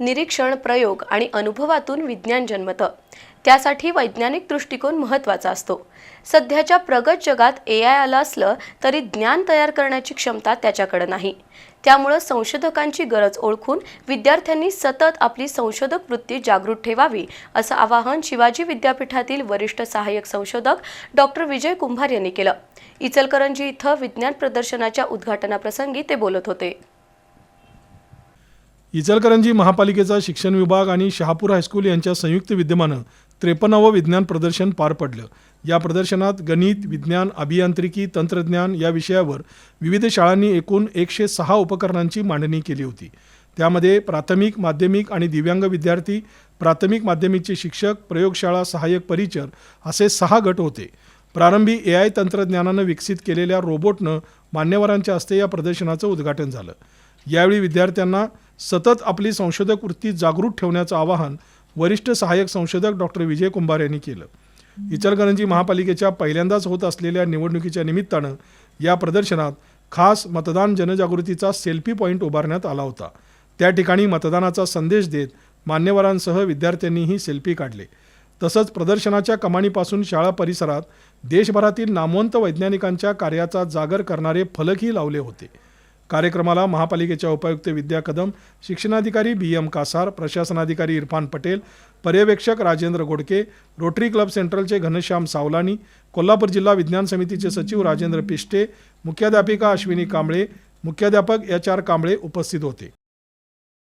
निरीक्षण प्रयोग आणि अनुभवातून विज्ञान जन्मतं. त्यासाठी वैज्ञानिक दृष्टिकोन महत्त्वाचा असतो. सध्याच्या प्रगत जगात ए आय आलं असलं तरी ज्ञान तयार करण्याची क्षमता त्याच्याकडे नाही. त्यामुळं संशोधकांची गरज ओळखून विद्यार्थ्यांनी सतत आपली संशोधक वृत्ती जागृत ठेवावी असं आवाहन शिवाजी विद्यापीठातील वरिष्ठ सहाय्यक संशोधक डॉक्टर विजय कुंभार यांनी केलं. इचलकरंजी इथं विज्ञान प्रदर्शनाच्या उद्घाटनाप्रसंगी ते बोलत होते. इचलकरंजी महापालिकेचा शिक्षण विभाग आणि शहापूर हायस्कूल यांच्या संयुक्त विद्यमानं त्रेपन्नावं विज्ञान प्रदर्शन पार पडलं. या प्रदर्शनात गणित विज्ञान अभियांत्रिकी तंत्रज्ञान या विषयावर विविध शाळांनी एकूण एकशे सहा उपकरणांची मांडणी केली होती. त्यामध्ये प्राथमिक माध्यमिक आणि दिव्यांग विद्यार्थी प्राथमिक माध्यमिकचे शिक्षक प्रयोगशाळा सहाय्यक परिचर असे सहा गट होते. प्रारंभी ए आय तंत्रज्ञानानं विकसित केलेल्या रोबोटनं मान्यवरांच्या हस्ते या प्रदर्शनाचं उद्घाटन झालं. यावेळी विद्यार्थ्यांना सतत आपली संशोधक वृत्ती जागृत ठेवण्याचं आवाहन वरिष्ठ सहाय्यक संशोधक डॉक्टर विजय कुंभार यांनी केलं. इचलकरंजी महापालिकेच्या पहिल्यांदाच होत असलेल्या निवडणुकीच्या निमित्तानं या प्रदर्शनात खास मतदान जनजागृतीचा सेल्फी पॉईंट उभारण्यात आला होता. त्या ठिकाणी मतदानाचा संदेश देत मान्यवरांसह विद्यार्थ्यांनीही सेल्फी काढले. तसंच प्रदर्शनाच्या कमानीपासून शाळा परिसरात देशभरातील नामवंत वैज्ञानिकांच्या कार्याचा जागर करणारे फलकही लावले होते. कार्यक्रमाला महापालिकेच्या उपायुक्त विद्या कदम शिक्षणाधिकारी बी एम कासार प्रशासनाधिकारी इरफान पटेल पर्यवेक्षक राजेंद्र गोडके रोटरी क्लब सेंट्रलचे घनश्याम सावलानी कोल्हापूर जिल्हा विज्ञान समितीचे सचिव राजेंद्र पिष्टे मुख्याध्यापिका अश्विनी कांबळे मुख्याध्यापक एच आर कांबळे उपस्थित होते.